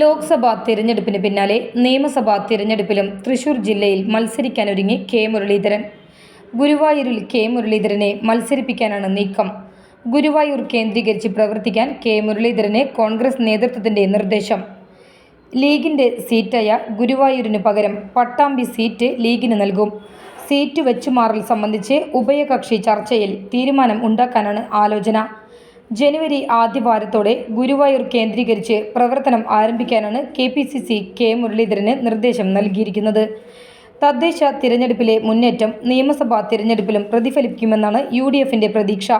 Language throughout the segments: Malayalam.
ലോക്സഭാ തിരഞ്ഞെടുപ്പിന് പിന്നാലെ നിയമസഭാ തിരഞ്ഞെടുപ്പിലും തൃശൂർ ജില്ലയിൽ മത്സരിക്കാനൊരുങ്ങി കെ മുരളീധരൻ. ഗുരുവായൂരിൽ കെ മുരളീധരനെ മത്സരിപ്പിക്കാനാണ് നീക്കം. ഗുരുവായൂർ കേന്ദ്രീകരിച്ച് പ്രവർത്തിക്കാൻ കെ മുരളീധരനെ കോൺഗ്രസ് നേതൃത്വത്തിന്റെ നിർദ്ദേശം. ലീഗിന്റെ സീറ്റായ ഗുരുവായൂരിനു പകരം പട്ടാമ്പി സീറ്റ് ലീഗിന് നൽകും. സീറ്റ് വെച്ചുമാറൽ സംബന്ധിച്ച് ഉഭയകക്ഷി ചർച്ചയിൽ തീരുമാനം ഉണ്ടാക്കാനാണ് ആലോചന. ജനുവരി ആദ്യവാരത്തോടെ ഗുരുവായൂർ കേന്ദ്രീകരിച്ച് പ്രവർത്തനം ആരംഭിക്കാനാണ് K P C C K മുരളീധരന് നിർദ്ദേശം നൽകിയിരിക്കുന്നത്. തദ്ദേശ തിരഞ്ഞെടുപ്പിലെ മുന്നേറ്റം നിയമസഭാ തിരഞ്ഞെടുപ്പിലും പ്രതിഫലിക്കുമെന്നാണ് യു ഡി എഫിന്റെ പ്രതീക്ഷ.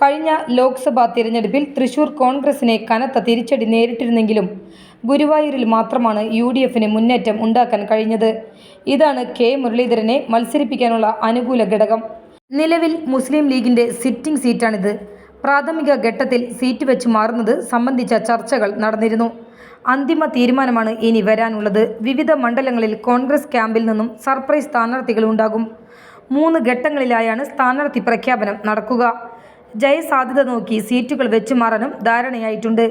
കഴിഞ്ഞ ലോക്സഭാ തിരഞ്ഞെടുപ്പിൽ തൃശൂർ കോൺഗ്രസിനെ കനത്ത തിരിച്ചടി നേരിട്ടിരുന്നെങ്കിലും ഗുരുവായൂരിൽ മാത്രമാണ് യു ഡി എഫിന് മുന്നേറ്റം ഉണ്ടാക്കാൻ കഴിഞ്ഞത്. ഇതാണ് കെ മുരളീധരനെ മത്സരിപ്പിക്കാനുള്ള അനുകൂല ഘടകം. നിലവിൽ മുസ്ലിം ലീഗിന്റെ സിറ്റിംഗ് സീറ്റാണിത്. പ്രാഥമിക ഘട്ടത്തിൽ സീറ്റ് വെച്ച് മാറുന്നത് സംബന്ധിച്ച ചർച്ചകൾ നടന്നിരുന്നു. അന്തിമ തീരുമാനമാണ് ഇനി വരാനുള്ളത്. വിവിധ മണ്ഡലങ്ങളിൽ കോൺഗ്രസ് ക്യാമ്പിൽ നിന്നും സർപ്രൈസ് സ്ഥാനാർത്ഥികൾ ഉണ്ടാകും. മൂന്ന് ഘട്ടങ്ങളിലായാണ് സ്ഥാനാർത്ഥി പ്രഖ്യാപനം നടക്കുക. ജയസാധ്യത നോക്കി സീറ്റുകൾ വെച്ചു മാറാനും ധാരണയായിട്ടുണ്ട്.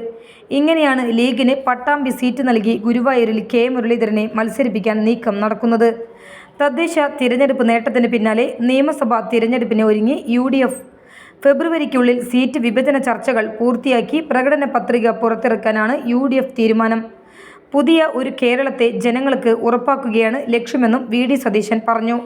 ഇങ്ങനെയാണ് ലീഗിന് പട്ടാമ്പി സീറ്റ് നൽകി ഗുരുവായൂരിൽ കെ മുരളീധരനെ മത്സരിപ്പിക്കാൻ നീക്കം നടക്കുന്നത്. തദ്ദേശ തിരഞ്ഞെടുപ്പ് നേട്ടത്തിന് പിന്നാലെ നിയമസഭാ തിരഞ്ഞെടുപ്പിനെ ഒരുങ്ങി യു ഫെബ്രുവരിക്കുള്ളിൽ സീറ്റ് വിഭജന ചർച്ചകൾ പൂർത്തിയാക്കി പ്രകടന പത്രിക പുറത്തിറക്കാനാണ് യു തീരുമാനം. പുതിയ ഒരു കേരളത്തെ ജനങ്ങൾക്ക് ഉറപ്പാക്കുകയാണ് ലക്ഷ്യമെന്നും വി ഡി സതീശൻ പറഞ്ഞു.